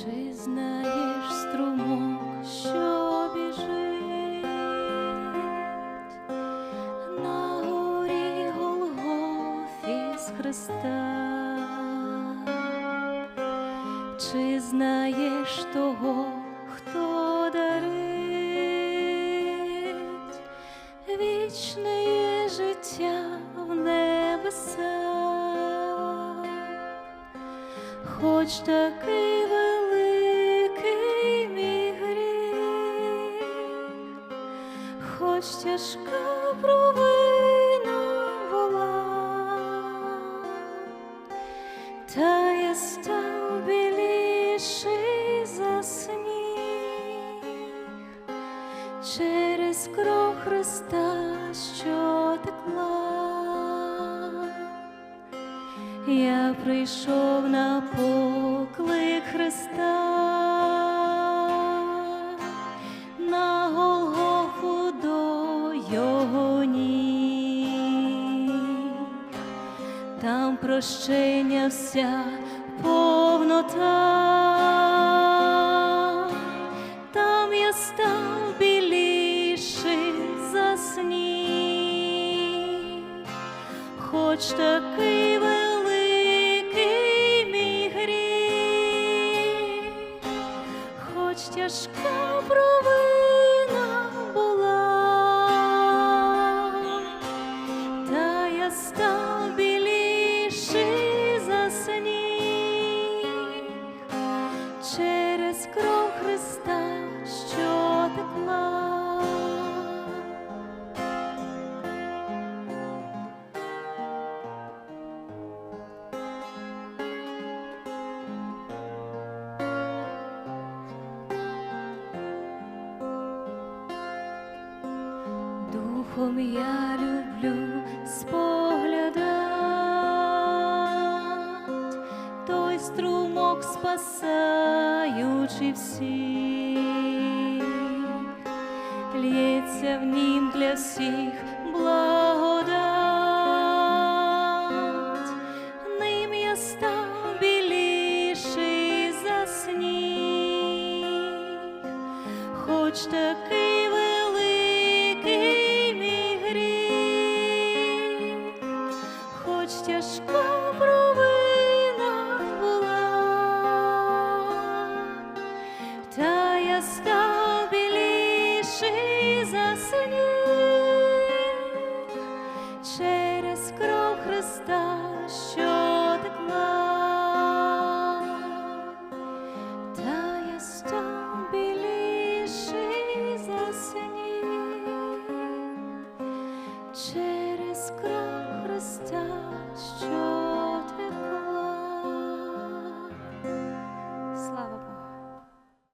Чи знаєш струмок, що біжить на горі Голгофі з Христа? Чи знаєш того, хто дарить вічне життя в небесах? Хоч такий хоч тяжка провина була, та я став біліший за сніг через кров Христа, що текла. Я прийшов на поклик Христа, Там прощення вся повнота, там я став біліший за сніг хоч такий великий мій гріх, хоч тяжка провина через кров Христа, що текла. Духом я люблю споглядать струмок, спасаючи всіх, лється в нім для всіх благодать, ним я став біліший за сніг. Хоч такий великий мій гріх, хоч тяжка став біліший за сніг